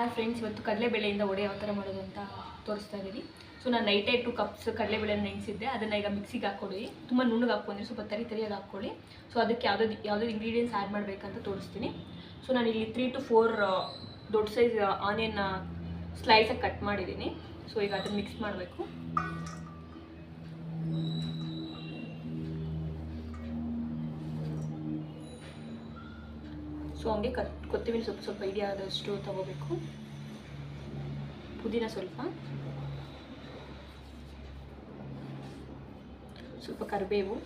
Hi friends ಇವತ್ತು ಕಡಲೆಬೇಳೆಯಿಂದ ವಡೆ ಯಾವ ಥರ ಮಾಡೋದು ಅಂತ ತೋರಿಸ್ತಾ ಇದ್ದೀನಿ. ಸೊ ನಾನು ನೈಟೇ ಟು ಕಪ್ಸ್ ಕಡಲೆಬೇಳೆನ ನೆನೆಸಿದ್ದೆ. ಅದನ್ನು ಈಗ ಮಿಕ್ಸಿಗೆ ಹಾಕ್ಕೊಳ್ಳಿ ತುಂಬ ನುಣ್ಣಗೆ ಹಾಕ್ಕೊಂಡ್ರೆ ಸ್ವಲ್ಪ ತರಿ ತರಿಯಾಗಿ ಹಾಕ್ಕೊಳ್ಳಿ. ಸೊ ಅದಕ್ಕೆ ಯಾವುದೋ ಯಾವುದೋ ಇಂಗ್ರೀಡಿಯೆಂಟ್ಸ್ ಆ್ಯಡ್ ಮಾಡಬೇಕಂತ ತೋರಿಸ್ತೀನಿ. ಸೊ ನಾನು ಇಲ್ಲಿ ತ್ರೀ ಟು ಫೋರ್ ದೊಡ್ಡ ಸೈಜ್ ಆನಿಯನ್ನ ಸ್ಲೈಸಾಗಿ ಕಟ್ ಮಾಡಿದ್ದೀನಿ. ಸೊ ಈಗ ಅದನ್ನು ಮಿಕ್ಸ್ ಮಾಡಬೇಕು. ಸೊ ಹಂಗೆ ಕತ್, ಕೊತ್ತಂಬರಿ ಸ್ವಲ್ಪ ಸ್ವಲ್ಪ ಇದೆಯಾದಷ್ಟು ತಗೋಬೇಕು. ಪುದೀನ ಸ್ವಲ್ಪ. ಸ್ವಲ್ಪ ಕರಿಬೇವು.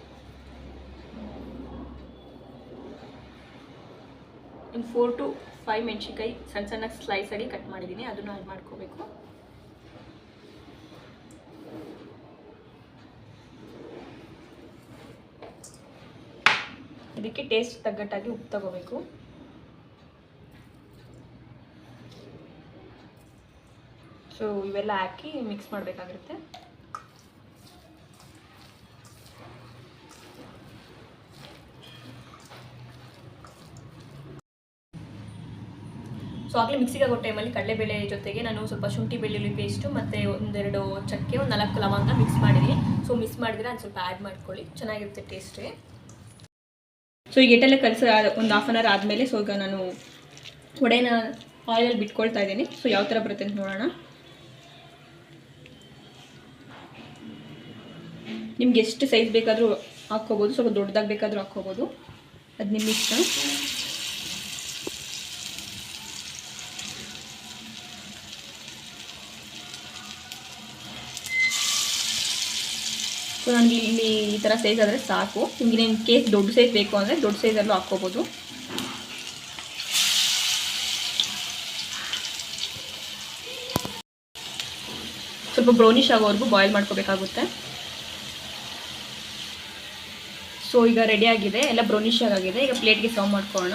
ಇನ್ನು ಫೋರ್ ಟು ಫೈವ್ ಮೆಣಸಿನ್ಕಾಯಿ ಸಣ್ಣ ಸಣ್ಣ ಸ್ಲೈಸ್ ಆಗಿ ಕಟ್ ಮಾಡಿದ್ದೀನಿ, ಅದನ್ನು ಆ್ಯಡ್ ಮಾಡ್ಕೋಬೇಕು. ಇದಕ್ಕೆ ಟೇಸ್ಟ್ ತಗ್ಗಟ್ಟಾಗಿ ಉಪ್ಪು ತಗೋಬೇಕು. ಸೊ ಇವೆಲ್ಲ ಹಾಕಿ ಮಿಕ್ಸ್ ಮಾಡಬೇಕಾಗಿರುತ್ತೆ. ಸೊ ಆಗಲೇ ಮಿಕ್ಸಿಗೆ ಆಗೋ ಟೈಮಲ್ಲಿ ಕಡಲೆಬೇಳೆ ಜೊತೆಗೆ ನಾನು ಸ್ವಲ್ಪ ಶುಂಠಿ ಬೆಳ್ಳುಳ್ಳಿ ಪೇಸ್ಟು ಮತ್ತು ಒಂದೆರಡು ಚಕ್ಕೆ, ಒಂದು ನಾಲ್ಕು ಲವಂಗ ಮಿಕ್ಸ್ ಮಾಡಿದ್ದೀನಿ. ಸೊ ಮಿಕ್ಸ್ ಮಾಡಿದ್ರೆ ಅದು ಸ್ವಲ್ಪ ಆ್ಯಡ್ ಮಾಡ್ಕೊಳ್ಳಿ. ಚೆನ್ನಾಗಿರುತ್ತೆ ಟೇಸ್ಟಿ ಸೊ ಈ ಹಿಟ್ಟೆಲ್ಲ ಕಲಸ, ಒಂದು ಹಾಫ್ ಆನ್ ಅವರ್ ಆದಮೇಲೆ ಸೊ ಈಗ ನಾನು ವಡೆನ ಆಯಿಲಲ್ಲಿ ಬಿಟ್ಕೊಳ್ತಾ ಇದ್ದೀನಿ. ಸೊ ಯಾವ ಥರ ಬರುತ್ತೆ ಅಂತ ನೋಡೋಣ. ನಿಮ್ಗೆ ಎಷ್ಟು ಸೈಜ್ ಬೇಕಾದರೂ ಹಾಕ್ಕೋಬೋದು, ಸ್ವಲ್ಪ ದೊಡ್ಡದಾಗಿ ಬೇಕಾದರೂ ಹಾಕ್ಕೋಬೋದು. ಅದು ನಿಮ್ಮ ಇಷ್ಟ. ಸೊ ನನಗೆ ಇಲ್ಲಿ ಈ ಥರ ಸೈಜ್ ಆದರೆ ಸಾಕು. ನಿಮಗೆ ನಿಮ್ಮ ಕೇಸ್ ದೊಡ್ಡ ಸೈಜ್ ಬೇಕು ಅಂದರೆ ದೊಡ್ಡ ಸೈಜಲ್ಲೂ ಹಾಕ್ಕೋಬೋದು. ಸ್ವಲ್ಪ ಬ್ರೌನಿಶ್ ಆಗೋವರೆಗೂ ಬಾಯ್ಲ್ ಮಾಡ್ಕೋಬೇಕಾಗುತ್ತೆ. ಸೊ ಈಗ ರೆಡಿ ಆಗಿದೆ. ಎಲ್ಲ ಬ್ರೌನಿಶ್ ಆಗಿದೆ ಈಗ ಪ್ಲೇಟ್ಗೆ ಸರ್ವ್ ಮಾಡ್ಕೊಳ್ಳೋಣ.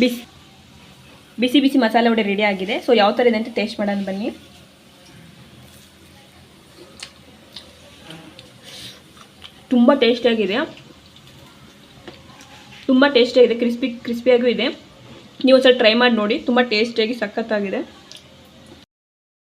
ಬಿಸಿ ಬಿಸಿ ಬಿಸಿ ಮಸಾಲೆ ವಡೆ ರೆಡಿ ಆಗಿದೆ. ಸೊ ಯಾವ ಥರ ಇದೆ ಅಂತ ಟೇಸ್ಟ್ ಮಾಡೋಣ ಬನ್ನಿ. ತುಂಬ ಟೇಸ್ಟಿಯಾಗಿದೆ ತುಂಬ ಟೇಸ್ಟಿಯಾಗಿದೆ ಕ್ರಿಸ್ಪಿ ಕ್ರಿಸ್ಪಿಯಾಗೂ ಇದೆ. ನೀವು ಒಂದ್ಸಲ ಟ್ರೈ ಮಾಡಿ ನೋಡಿ. ತುಂಬ ಟೇಸ್ಟಿಯಾಗಿ ಸಖತ್ತಾಗಿದೆ.